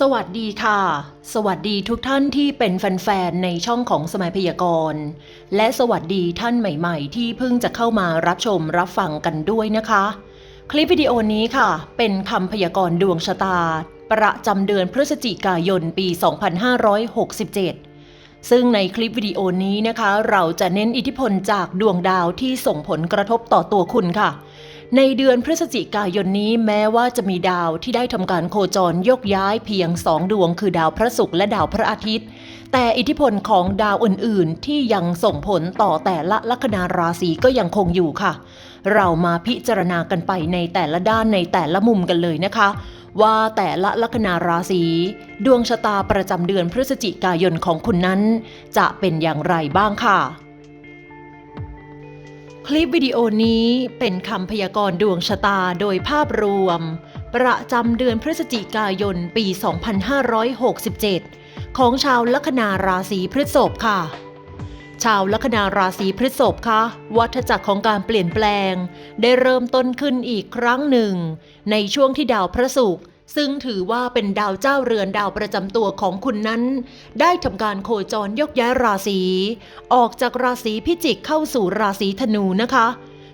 สวัสดีค่ะ สวัสดีทุกท่านที่เป็นแฟนๆ ในช่องของสมัยพยากรณ์ และสวัสดีท่านใหม่ๆ ที่เพิ่งจะเข้ามารับชมรับฟังกันด้วยนะคะ คลิปวิดีโอนี้ค่ะ เป็นคำพยากรณ์ดวงชะตา ประจำเดือนพฤศจิกายนปี 2567 ซึ่งในคลิปวิดีโอนี้นะคะ เราจะเน้นอิทธิพลจากดวงดาวที่ส่งผลกระทบต่อตัวคุณค่ะ ในเดือนพฤศจิกายนนี้แม้ว่าจะมีดาวที่ได้ทำการโคจรยกย้ายเพียงสองดวงคือดาวพระศุกร์และดาวพระอาทิตย์ แต่อิทธิพลของดาวอื่นๆ ที่ยังส่งผลต่อแต่ละลัคนาราศีก็ยังคงอยู่ค่ะ เรามาพิจารณากันไปในแต่ละด้านในแต่ละมุมกันเลยนะคะ ว่าแต่ละลัคนาราศีดวงชะตาประจำเดือนพฤศจิกายนของคุณนั้น จะเป็นอย่างไรบ้างค่ะ คลิปวิดีโอนี้เป็นคำพยากรณ์ดวงชะตาโดยภาพรวม ประจำเดือนพฤศจิกายนปี 2567 ของชาวลัคนาราศีพฤษภค่ะ ชาวลัคนาราศีพฤษภคะวัฏจักรของการเปลี่ยนแปลง ได้เริ่มต้นขึ้นอีกครั้งหนึ่ง ในช่วงที่ดาวพระศุกร์ ซึ่งถือว่าเป็นดาวเจ้าเรือนดาวประจำตัวของคุณนั้น ได้ทำการโคจรยกย้ายราศี ออกจากราศีพิจิกเข้าสู่ราศีธนูนะคะ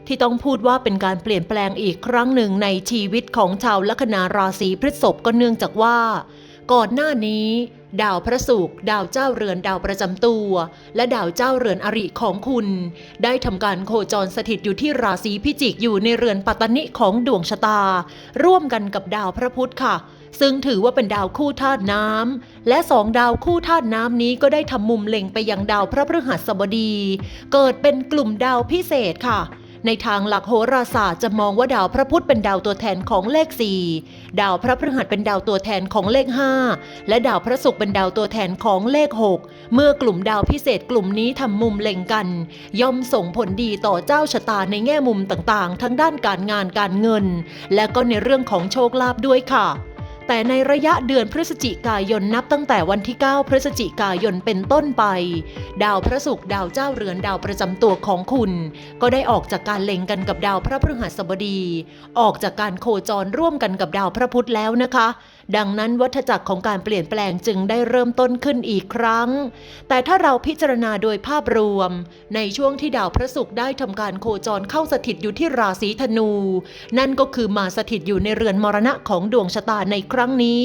ที่ต้องพูดว่าเป็นการเปลี่ยนแปลงอีกครั้งหนึ่งในชีวิตของชาวลัคนาราศีพฤษภก็เนื่องจากว่า ก่อนหน้านี้ ดาวพระศุกร์ดาวเจ้าเรือนดาวประจำตัว และดาวเจ้าเรือนอริของคุณ ได้ทำการโคจรสถิตอยู่ที่ราศีพิจิกอยู่ในเรือนปัตตนิของดวงชะตา ร่วมกันกับดาวพระพุธค่ะ ซึ่งถือว่าเป็นดาวคู่ธาตุน้ำและสองดาวคู่ธาตุน้ำนี้ก็ได้ทำมุมเล็งไปยังดาวพระพฤหัสบดี เกิดเป็นกลุ่มดาวพิเศษค่ะ ในทางหลักโหราศาสตร์จะมองว่าดาวพระพุธเป็นดาวตัวแทนของเลข 4 ดาวพระพฤหัสเป็นดาวตัวแทนของเลข 5 และดาวพระศุกร์เป็นดาวตัวแทนของเลข 6 เมื่อกลุ่มดาวพิเศษกลุ่มนี้ทำมุมเล็งกัน ย่อมส่งผลดีต่อเจ้าชะตาในแง่มุมต่างๆ ทั้งด้านการงานการเงิน และก็ในเรื่องของโชคลาภด้วยค่ะ แต่ในระยะเดือนพฤศจิกายนนับตั้งแต่วันที่ 9 พฤศจิกายนเป็นต้นไป ดาวพระศุกร์ดาวเจ้าเรือนดาวประจำตัวของคุณ ก็ได้ออกจากการเล็งกันกับดาวพระพฤหัสบดี ออกจากการโคจรร่วมกันกับดาวพระพุธแล้วนะคะ ดังนั้นวัฏจักรของการเปลี่ยนแปลงจึงได้เริ่มต้นขึ้นอีกครั้ง แต่ถ้าเราพิจารณาโดยภาพรวม ในช่วงที่ดาวพระศุกร์ได้ทำการโคจรเข้าสถิตอยู่ที่ราศีธนู นั่นก็คือมาสถิตอยู่ในเรือนมรณะของดวงชะตาในครั้งนี้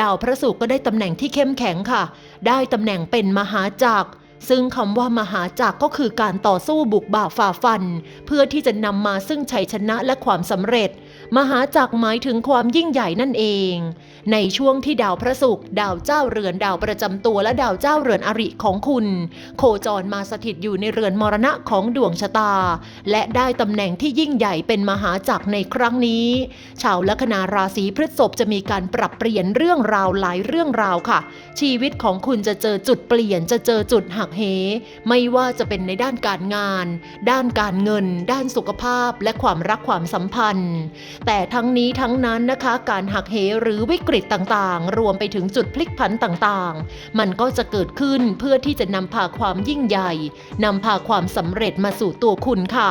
ดาวพระศุกร์ก็ได้ตำแหน่งที่เข้มแข็งค่ะ ได้ตำแหน่งเป็นมหาจักรซึ่งคำว่ามหาจักรก็คือการต่อสู้บุกบ่าฝ่าฟัน เพื่อที่จะนำมาซึ่งชัยชนะและความสำเร็จ มหาจักรหมายถึงความยิ่งใหญ่นั่นเอง ในช่วงที่ดาวพระศุกร์ดาวเจ้าเรือนดาวประจำตัวและดาวเจ้าเรือนอริของคุณ โคจรมาสถิตอยู่ในเรือนมรณะของดวงชะตา และได้ตำแหน่งที่ยิ่งใหญ่เป็นมหาจักรในครั้งนี้ ชาวลัคนาราศีพฤษภจะมีการปรับเปลี่ยนเรื่องราวหลายเรื่องราวค่ะ ชีวิตของคุณจะเจอจุดเปลี่ยนจะเจอจุดหักเห ไม่ว่าจะเป็นในด้านการงาน ด้านการเงิน ด้านสุขภาพและความรักความสัมพันธ์แต่ทั้งนี้ทั้งนั้นนะคะ การหักเหหรือวิกฤตต่างๆ รวมไปถึงจุดพลิกผันต่างๆ มันก็จะเกิดขึ้นเพื่อที่จะนำพาความยิ่งใหญ่นำพาความสำเร็จมาสู่ตัวคุณค่ะ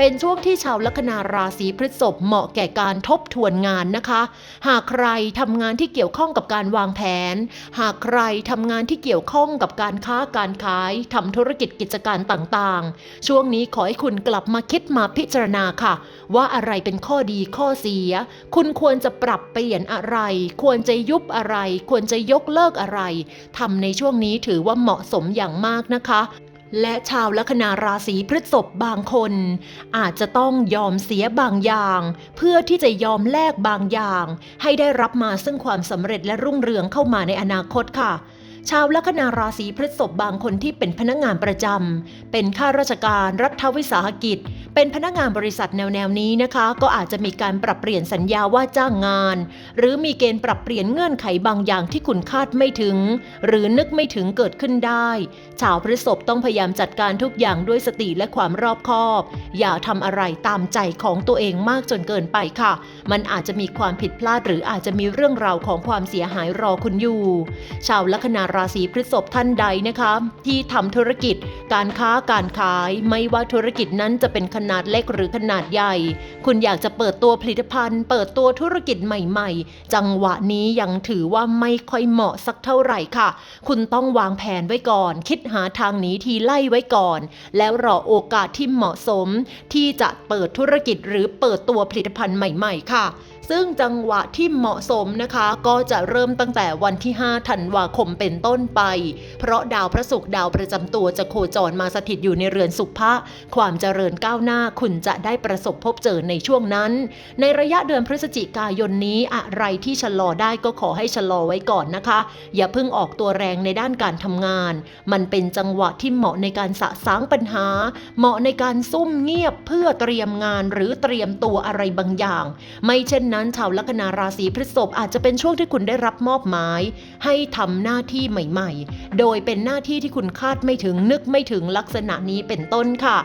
เป็นช่วงที่ชาวลัคนาราศีพฤษภเหมาะแก่การทบทวนงานนะคะ หากใครทำงานที่เกี่ยวข้องกับการวางแผน หากใครทำงานที่เกี่ยวข้องกับการค้าการขายทำธุรกิจกิจการต่างๆ ช่วงนี้ขอให้คุณกลับมาคิดมาพิจารณาค่ะ ว่าอะไรเป็นข้อดีข้อเสีย คุณควรจะปรับเปลี่ยนอะไร ควรจะยุบอะไร ควรจะยกเลิกอะไรทำในช่วงนี้ถือว่าเหมาะสมอย่างมากนะคะ และชาวลัคนาราศีพฤษภบางคน อาจจะต้องยอมเสียบางอย่าง เพื่อที่จะยอมแลกบางอย่าง ให้ได้รับมาซึ่งความสำเร็จและรุ่งเรืองเข้ามาในอนาคตค่ะ ชาวลัคนาราศีพฤษภบางคนที่เป็นพนักงานประจำเป็นข้าราชการรัฐวิสาหกิจเป็นพนักงานบริษัทแนวๆนี้นะคะ ก็อาจจะมีการปรับเปลี่ยนสัญญาว่าจ้างงาน หรือมีเกณฑ์ปรับเปลี่ยนเงื่อนไขบางอย่างที่คุณคาดไม่ถึง หรือนึกไม่ถึงเกิดขึ้นได้ ชาวพฤษภต้องพยายามจัดการทุกอย่างด้วยสติและความรอบคอบ อย่าทำอะไรตามใจของตัวเองมากจนเกินไปค่ะ มันอาจจะมีความผิดพลาด หรืออาจจะมีเรื่องราวของความเสียหายรอคุณอยู่ ชาวลัคนาราศีพฤษภท่านใดนะคะ ที่ทำธุรกิจ การค้าการขาย ไม่ว่าธุรกิจนั้นจะเป็นขนาดนาดเล็กหรือขนาดใหญ่ คุณอยากจะเปิดตัวผลิตภัณฑ์ เปิดตัวธุรกิจใหม่ๆ จังหวะนี้ยังถือว่าไม่ค่อยเหมาะสักเท่าไหร่ค่ะ คุณต้องวางแผนไว้ก่อน คิดหาทางหนีทีไล่ไว้ก่อน แล้วรอโอกาสที่เหมาะสม ที่จะเปิดธุรกิจหรือเปิดตัวผลิตภัณฑ์ใหม่ ๆ ค่ะ ซึ่งจังหวะที่เหมาะสมนะคะ ก็จะเริ่มตั้งแต่วันที่ 5 ธันวาคมเป็นต้นไป เพราะดาวพระศุกร์ดาวประจำตัวจะโคจรมาสถิตอยู่ในเรือนสุภะความเจริญก้าวหน้าคุณจะได้ประสบพบเจอในช่วงนั้น ในระยะเดือนพฤศจิกายนนี้อะไรที่ชะลอได้ก็ขอให้ชะลอไว้ก่อนนะคะ อย่าเพิ่งออกตัวแรงในด้านการทำงาน มันเป็นจังหวะที่เหมาะในการสะสางปัญหา เหมาะในการซุ่มเงียบเพื่อเตรียมงานหรือเตรียมตัวอะไรบางอย่าง ไม่เช่นนั้นชาวลัคนาราศีพฤษภอาจจะเป็นช่วงที่คุณได้รับมอบหมาย ให้ทำหน้าที่ใหม่ๆ โดยเป็นหน้าที่ที่คุณคาดไม่ถึงนึกไม่ถึงลักษณะนี้เป็นต้นค่ะ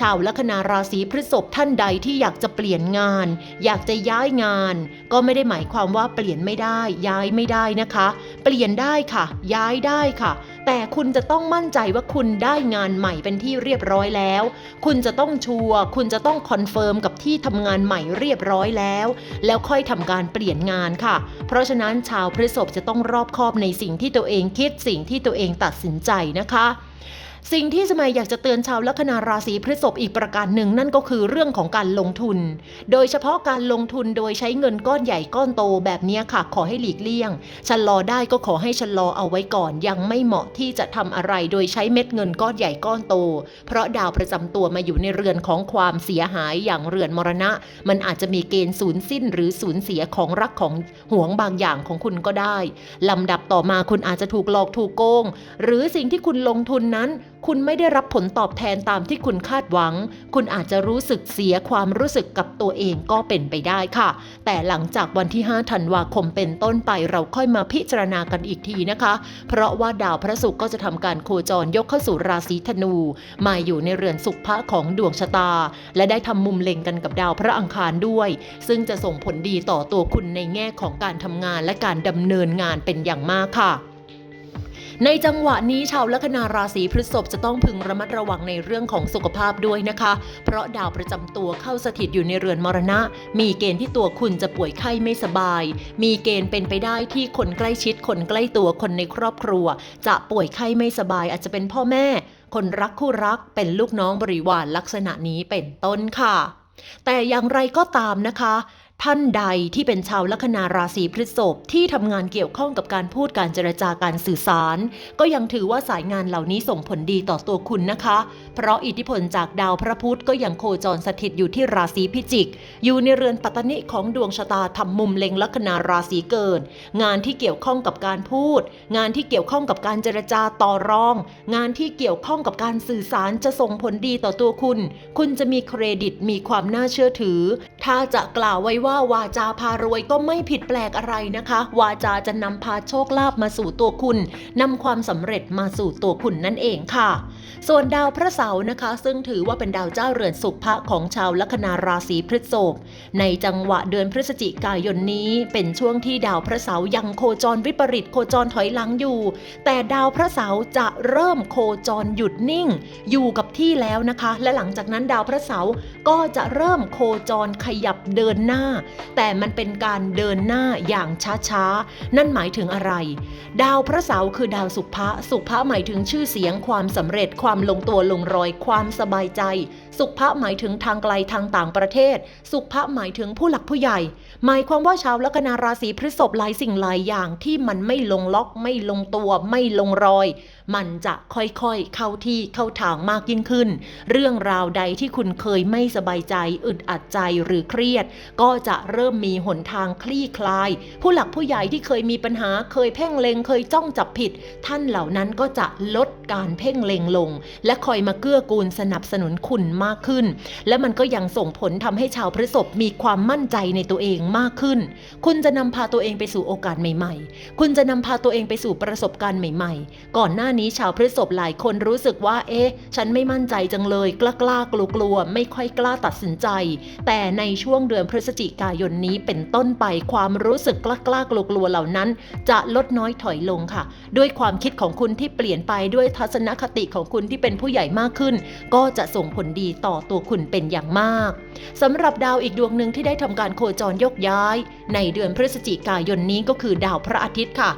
ชาวลัคนาราศีพฤษภท่านใดที่อยากจะเปลี่ยนงาน อยากจะย้ายงาน ก็ไม่ได้หมายความว่าเปลี่ยนไม่ได้ ย้ายไม่ได้นะคะ เปลี่ยนได้ค่ะ ย้ายได้ค่ะ แต่คุณจะต้องมั่นใจว่าคุณได้งานใหม่เป็นที่เรียบร้อยแล้ว คุณจะต้องชัวร์คุณจะต้องคอนเฟิร์มกับที่ทำงานใหม่เรียบร้อยแล้ว แล้วค่อยทำการเปลี่ยนงานค่ะ เพราะฉะนั้นชาวพฤษภจะต้องรอบคอบในสิ่งที่ตัวเองคิดสิ่งที่ตัวเองตัดสินใจนะคะ สิ่งที่สมัยอยากจะเตือนชาวลัคนาราศีพฤษภอีกประการหนึ่งนั่นก็คือเรื่องของการลงทุน โดยเฉพาะการลงทุนโดยใช้เงินก้อนใหญ่ก้อนโตแบบนี้ค่ะ ขอให้หลีกเลี่ยงชะลอได้ก็ขอให้ชะลอเอาไว้ก่อน ยังไม่เหมาะที่จะทำอะไรโดยใช้เม็ดเงินก้อนใหญ่ก้อนโต เพราะดาวประจำตัวมาอยู่ในเรือนของความเสียหายอย่างเรือนมรณะ มันอาจจะมีเกณฑ์สูญสิ้น หรือสูญเสียของรักของห่วงบางอย่างของคุณก็ได้ลำดับต่อมาคุณอาจจะถูกหลอกถูกโกง หรือสิ่งที่คุณลงทุนนั้น คุณไม่ได้รับผลตอบแทนตามที่คุณคาดหวัง คุณอาจจะรู้สึกเสียความรู้สึกกับตัวเองก็เป็นไปได้ค่ะ แต่หลังจากวันที่ 5 ธันวาคมเป็นต้นไปเราค่อยมาพิจารณากันอีกทีนะคะ เพราะว่าดาวพระศุกร์ก็จะทำการโคจรยกเข้าสู่ราศีธนู มาอยู่ในเรือนสุขภะของดวงชะตา และได้ทำมุมเล็งกันกับดาวพระอังคารด้วย ซึ่งจะส่งผลดีต่อตัวคุณในแง่ของการทำงานและการดำเนินงานเป็นอย่างมากค่ะ ในจังหวะนี้ชาวลัคนาราศีพฤษภจะต้องพึงระมัดระวังในเรื่องของสุขภาพด้วยนะคะ เพราะดาวประจำตัวเข้าสถิตอยู่ในเรือนมรณะ มีเกณฑ์ที่ตัวคุณจะป่วยไข้ไม่สบาย มีเกณฑ์เป็นไปได้ที่คนใกล้ชิดคนใกล้ตัวคนในครอบครัว จะป่วยไข้ไม่สบายอาจจะเป็นพ่อแม่ คนรักคู่รักเป็นลูกน้องบริวารลักษณะนี้เป็นต้นค่ะแต่อย่างไรก็ตามนะคะ ท่านใดที่เป็นชาวลัคนาราศีพฤษภที่ทำงานเกี่ยวข้องกับการพูดการเจรจาการสื่อสาร ก็ยังถือว่าสายงานเหล่านี้ส่งผลดีต่อตัวคุณนะคะ เพราะอิทธิพลจากดาวพระพุธก็ยังโคจรสถิตอยู่ที่ราศีพิจิก อยู่ในเรือนปัตตนิของดวงชะตาทำมุมเล็งลัคนาราศีเกิด งานที่เกี่ยวข้องกับการพูด งานที่เกี่ยวข้องกับการเจรจาต่อรอง งานที่เกี่ยวข้องกับการสื่อสารจะส่งผลดีต่อตัวคุณ คุณจะมีเครดิตมีความน่าเชื่อถือ ถ้าจะกล่าวไว้ว่าวาจาพารวยก็ไม่ผิดแปลกอะไรนะคะ วาจาจะนำพาโชคลาภมาสู่ตัวคุณนำความสำเร็จมาสู่ตัวคุณนั่นเองค่ะ ส่วนดาวพระเสาร์นะคะ ซึ่งถือว่าเป็นดาวเจ้าเรือนสุภะของชาวลัคนาราศีพฤษภในจังหวะเดือนพฤศจิกายนนี้ เป็นช่วงที่ดาวพระเสาร์ยังโคจรวิปริตโคจรถอยหลังอยู่ แต่ดาวพระเสาร์จะเริ่มโคจรหยุดนิ่ง อยู่กับที่แล้วนะคะ และหลังจากนั้นดาวพระเสาร์ก็จะเริ่มโคจรขยับเดินหน้า แต่มันเป็นการเดินหน้าอย่างช้าๆ นั่นหมายถึงอะไร ดาวพระเสาร์คือดาวสุภะสุภะหมายถึงชื่อเสียงความสำเร็จความลงตัวลงรอยความสบายใจ สุขภะหมายถึงทางไกลทางต่างประเทศ สุขภะหมายถึงผู้หลักผู้ใหญ่ หมายความว่าชาวลัคนาราศีพฤษภหลายสิ่งหลายอย่างที่มันไม่ลงล็อกไม่ลงตัวไม่ลงรอย มันจะค่อยๆ เข้าที่เข้าทางมากยิ่งขึ้น เรื่องราวใดที่คุณเคยไม่สบายใจอึดอัดใจหรือเครียด ก็จะเริ่มมีหนทางคลี่คลาย ผู้หลักผู้ใหญ่ที่เคยมีปัญหาเคยเพ่งเล็งเคยจ้องจับผิด ท่านเหล่านั้นก็จะลดการเพ่งเล็งลง และคอยมาเกื้อกูลสนับสนุนคุณมากขึ้น และมันก็ยังส่งผลทำให้ชาวพฤษภมีความมั่นใจในตัวเองมากขึ้น คุณจะนำพาตัวเองไปสู่โอกาสใหม่ ๆ คุณจะนำพาตัวเองไปสู่ประสบการณ์ใหม่ ๆ ก่อนหน้านี้ชาวพฤษภหลายคนรู้สึกว่า เอ๊ะ ฉันไม่มั่นใจจังเลย กล้ากล้ากลัวกลัวไม่ค่อยกล้าตัดสินใจ แต่ในช่วงเดือนพฤศจิกายนนี้เป็นต้นไปความรู้สึกกล้ากล้ากลัวกลัวเหล่านั้น จะลดน้อยถอยลงค่ะ ด้วยความคิดของคุณที่เปลี่ยนไปด้วยทัศนคติของคุณที่เป็นผู้ใหญ่มากขึ้น ก็จะส่งผลดีต่อตัวคุณเป็นอย่างมากสำหรับดาวอีกดวงหนึ่งที่ได้ทำการโคจรยกย้าย ในเดือนพฤศจิกายนนี้ก็คือดาวพระอาทิตย์ค่ะ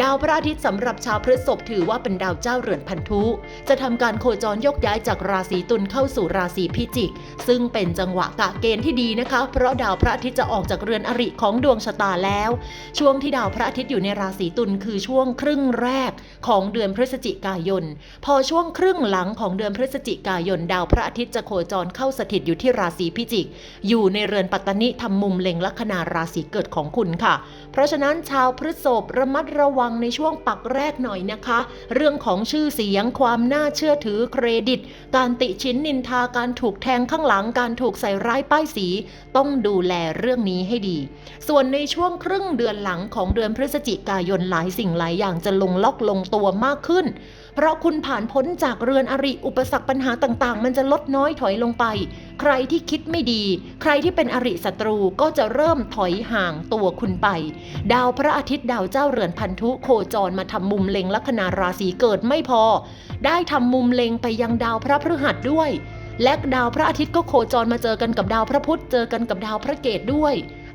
ดาวพระอาทิตย์สำหรับชาวพฤษภถือว่าเป็นดาวเจ้าเรือนพันธุ จะทำการโคจรยกย้ายจากราศีตุลเข้าสู่ราศีพิจิก ซึ่งเป็นจังหวะกะเกณฑ์ที่ดีนะคะ เพราะดาวพระอาทิตย์จะออกจากเรือนอริของดวงชะตาแล้ว ช่วงที่ดาวพระอาทิตย์อยู่ในราศีตุลคือช่วงครึ่งแรกของเดือนพฤศจิกายน พอช่วงครึ่งหลังของเดือนพฤศจิกายน ดาวพระอาทิตย์จะโคจรเข้าสถิตอยู่ที่ราศีพิจิก อยู่ในเรือนปัตตนิทำมุมเล็งลัคนาราศีเกิดของคุณค่ะ เพราะฉะนั้นชาวพฤษภระมัดระวังในช่วงปักแรกหน่อยนะคะ เรื่องของชื่อเสียง ความน่าเชื่อถือเครดิต การติชินนินทาการถูกแทงข้างหลังการถูกใส่ร้ายป้ายสี ต้องดูแลเรื่องนี้ให้ดี ส่วนในช่วงครึ่งเดือนหลังของเดือนพฤศจิกายนหลายสิ่งหลายอย่างจะลงล็อกลงตัวมากขึ้น เพราะคุณผ่านพ้นจากเรือนอริอุปสรรคปัญหาต่างๆ มันจะลดน้อยถอยลงไป ใครที่คิดไม่ดี ใครที่เป็นอริศัตรูก็จะเริ่มถอยห่างตัวคุณไป ดาวพระอาทิตย์ดาวเจ้าเรือนพันธุโคจรมาทำมุมเล็งลัคนาราศีเกิดไม่พอ ได้ทำมุมเล็งไปยังดาวพระพฤหัสด้วย และดาวพระอาทิตย์ก็โคจรมาเจอกันกับดาวพระพุธเจอกันกับดาวพระเกตด้วย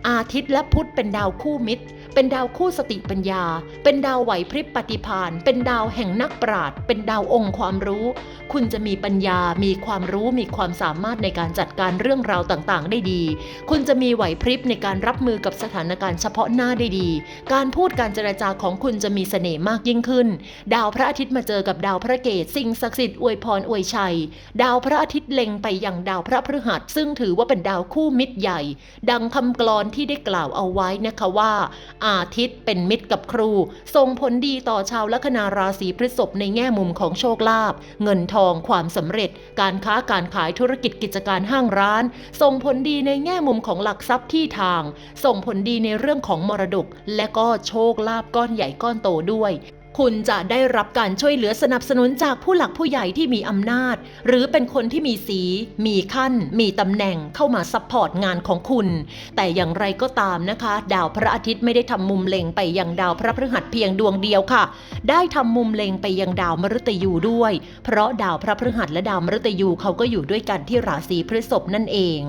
อาทิตย์และพุธเป็นดาวคู่มิตร เป็นดาวคู่สติปัญญา เป็นดาวไหวพริบปฏิภาณเป็นดาวแห่งนักปราชญ์เป็นดาวองค์ความรู้ คุณจะมีปัญญา มีความรู้มีความสามารถในการจัดการเรื่องราวต่างๆ ได้ดี คุณจะมีไหวพริบในการรับมือกับสถานการณ์เฉพาะหน้าได้ดี การพูดการเจรจาของคุณจะมีเสน่ห์มากยิ่งขึ้น ดาวพระอาทิตย์มาเจอกับดาวพระเกตสิ่งศักดิ์สิทธิ์อวยพรอวยชัย ดาวพระอาทิตย์เล็งไปยังดาวพระพฤหัสซึ่งถือว่าเป็นดาวคู่มิตรใหญ่ ดังคำกลอนที่ได้กล่าวเอาไว้นะคะว่าอาทิตย์เป็นมิตรกับครู ส่งผลดีต่อชาวลัคนาราศีพฤษภในแง่มุมของโชคลาภเงินทองความสำเร็จ การค้าการขายธุรกิจกิจการห้างร้าน ส่งผลดีในแง่มุมของหลักทรัพย์ที่ทาง ส่งผลดีในเรื่องของมรดก และก็โชคลาภก้อนใหญ่ก้อนโตด้วย คุณจะได้รับการช่วยเหลือสนับสนุนจากผู้หลักผู้ใหญ่ที่มีอำนาจ หรือเป็นคนที่มีสี มีขั้น มีตำแหน่งเข้ามาซัพพอร์ตงานของคุณ แต่อย่างไรก็ตามนะคะ ดาวพระอาทิตย์ไม่ได้ทำมุมเล็งไปยังดาวพระพฤหัสเพียงดวงเดียวค่ะ ได้ทำมุมเล็งไปยังดาวมฤตยูด้วย เพราะดาวพระพฤหัสและดาวมฤตยูเขาก็อยู่ด้วยกันที่ราศีพฤษภนั่นเอง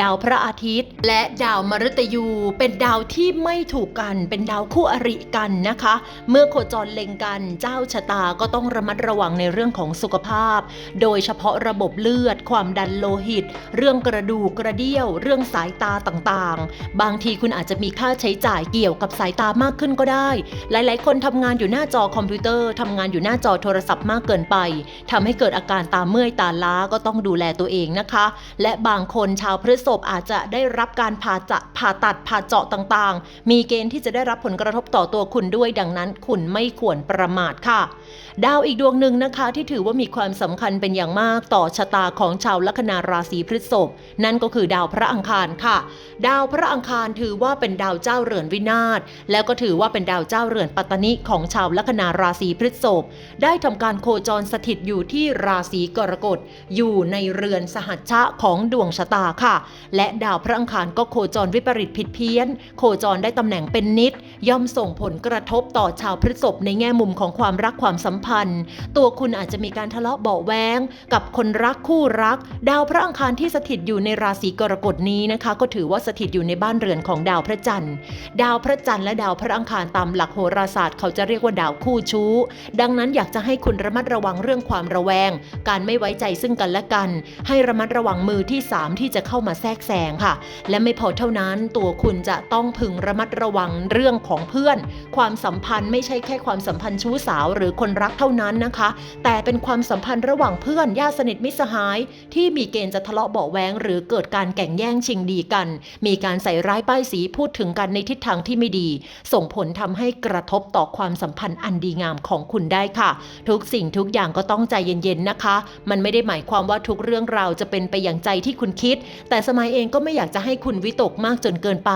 ดาวพระอาทิตย์ และดาวมฤตยูเป็นดาวที่ไม่ถูกกัน เป็นดาวคู่อริกันนะคะ เมื่อโคจรเล็งกัน เจ้าชะตาก็ต้องระมัดระวังในเรื่องของสุขภาพ โดยเฉพาะระบบเลือด ความดันโลหิต เรื่องกระดูกกระเดี่ยว เรื่องสายตาต่างๆ บางทีคุณอาจจะมีค่าใช้จ่ายเกี่ยวกับสายตามากขึ้นก็ได้ หลายๆ คนทำงานอยู่หน้าจอคอมพิวเตอร์ทำงานอยู่หน้าจอโทรศัพท์มากเกินไปทำให้เกิดอาการตาเมื่อยตาล้าก็ต้องดูแลตัวเองนะคะ และบางคนชาวพฤษภอาจจะได้รับการผ่าจะผ่าตัดผ่าเจาะต่างๆ มีเกณฑ์ที่จะได้รับผลกระทบต่อตัวคุณด้วยดังนั้น คุณไม่ควรประมาทค่ะ ดาวอีกดวงหนึ่งนะคะที่ถือว่ามีความสำคัญเป็นอย่างมากต่อชะตาของชาวลัคนาราศีพฤษภนั่นก็คือดาวพระอังคารค่ะ ดาวพระอังคารถือว่าเป็นดาวเจ้าเรือนวินาศแล้วก็ถือว่าเป็นดาวเจ้าเรือนปัตตนิของชาวลัคนาราศีพฤษภได้ทำการโคจรสถิตอยู่ที่ราศีกรกฎอยู่ในเรือนสหัชชะของดวงชะตาค่ะ และดาวพระอังคารก็โคจรวิปริตผิดเพี้ยน โคจรได้ตำแหน่งเป็นนิด ย่อมส่งผลกระทบต่อชาวพฤษภในแง่มุมของความรักความสัมพันธ์ ตัวคุณอาจจะมีการทะเลาะเบาแวงกับคนรักคู่รัก ดาวพระอังคารที่สถิตอยู่ในราศีกรกฎนี้นะคะ ก็ถือว่าสถิตอยู่ในบ้านเรือนของดาวพระจันทร์ ดาวพระจันทร์และดาวพระอังคารตามหลักโหราศาสตร์เขาจะเรียกว่าดาวคู่ชู้ ดังนั้นอยากจะให้คุณระมัดระวังเรื่องความระแวง การไม่ไว้ใจซึ่งกันและกัน ให้ระมัดระวังมือที่ 3 ที่จะเข้ามาแทรกแซงค่ะ และไม่พอเท่านั้นตัวคุณจะต้องพึงระมัดระวังเรื่องของเพื่อน ความสัมพันธ์ไม่ใช่แค่ความสััมพันธ์ชู้สาวหรือคนรักเท่านั้นนะคะ แต่เป็นความสัมพันธ์ระหว่างเพื่อนญาติสนิทมิสหาย ที่มีเกณฑ์จะทะเลาะเบาะแว้งหรือเกิดการแก่งแย่งชิงดีกัน มีการใส่ร้ายป้ายสีพูดถึงกันในทิศทางที่ไม่ดี ส่งผลทำให้กระทบต่อความสัมพันธ์อันดีงามของคุณได้ค่ะ ทุกสิ่งทุกอย่างก็ต้องใจเย็นๆนะคะ มันไม่ได้หมายความว่าทุกเรื่องราวจะเป็นไปอย่างใจที่คุณคิด แต่สมัยเองก็ไม่อยากจะให้คุณวิตกมากจนเกินไป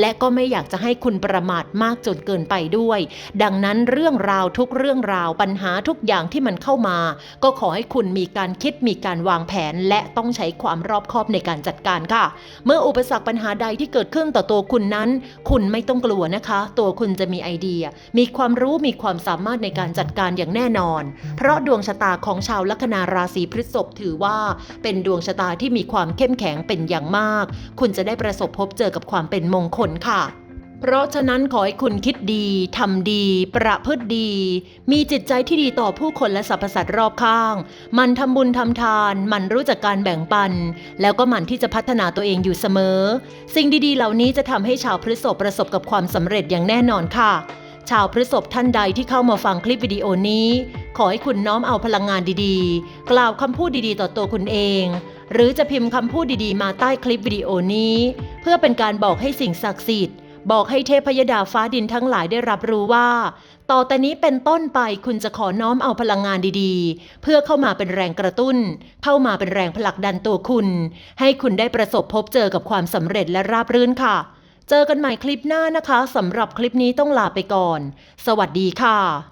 และก็ไม่อยากจะให้คุณประมาทมากจนเกินไปด้วย ดังนั้นเรื่องรื่องราวทุกเรื่องราวปัญหาทุกอย่างที่มันเข้ามา ก็ขอให้คุณมีการคิดมีการวางแผน และต้องใช้ความรอบคอบในการจัดการค่ะ เมื่ออุปสรรคปัญหาใดที่เกิดขึ้นต่อตัวคุณนั้น คุณไม่ต้องกลัวนะคะ ตัวคุณจะมีไอเดีย มีความรู้มีความสามารถในการจัดการอย่างแน่นอน เพราะดวงชะตาของชาวลัคนาราศีพฤษภถือว่า เป็นดวงชะตาที่มีความเข้มแข็งเป็นอย่างมาก คุณจะได้ประสบพบเจอกับความเป็นมงคลค่ะ เพราะฉะนั้นขอให้คุณคิดดี ทำดี ประพฤติดี มีจิตใจที่ดีต่อผู้คนและสรรพสัตว์รอบข้าง มันทำบุญทำทาน มันรู้จักการแบ่งปัน แล้วก็มันที่จะพัฒนาตัวเองอยู่เสมอ สิ่งดีๆ เหล่านี้จะทำให้ชาวพฤษภประสบกับความสำเร็จอย่างแน่นอนค่ะ ชาวพฤษภท่านใดที่เข้ามาฟังคลิปวิดีโอนี้ ขอให้คุณน้อมเอาพลังงานดีๆ กล่าวคำพูดดีๆ ต่อตัวคุณเองหรือจะพิมพ์คำพูดดีๆ มาใต้คลิปวิดีโอนี้ เพื่อเป็นการบอกให้สิ่งศักดิ์สิทธิ์ บอกให้เทพยดาฟ้าดินทั้งหลายได้รับรู้ว่า ต่อแต่นี้เป็นต้นไปคุณจะขอน้อมเอาพลังงานดีๆ เพื่อเข้ามาเป็นแรงกระตุ้น เข้ามาเป็นแรงผลักดันตัวคุณ ให้คุณได้ประสบพบเจอกับความสำเร็จและราบรื่นค่ะ เจอกันใหม่คลิปหน้านะคะสำหรับคลิปนี้ต้องลาไปก่อน สวัสดีค่ะ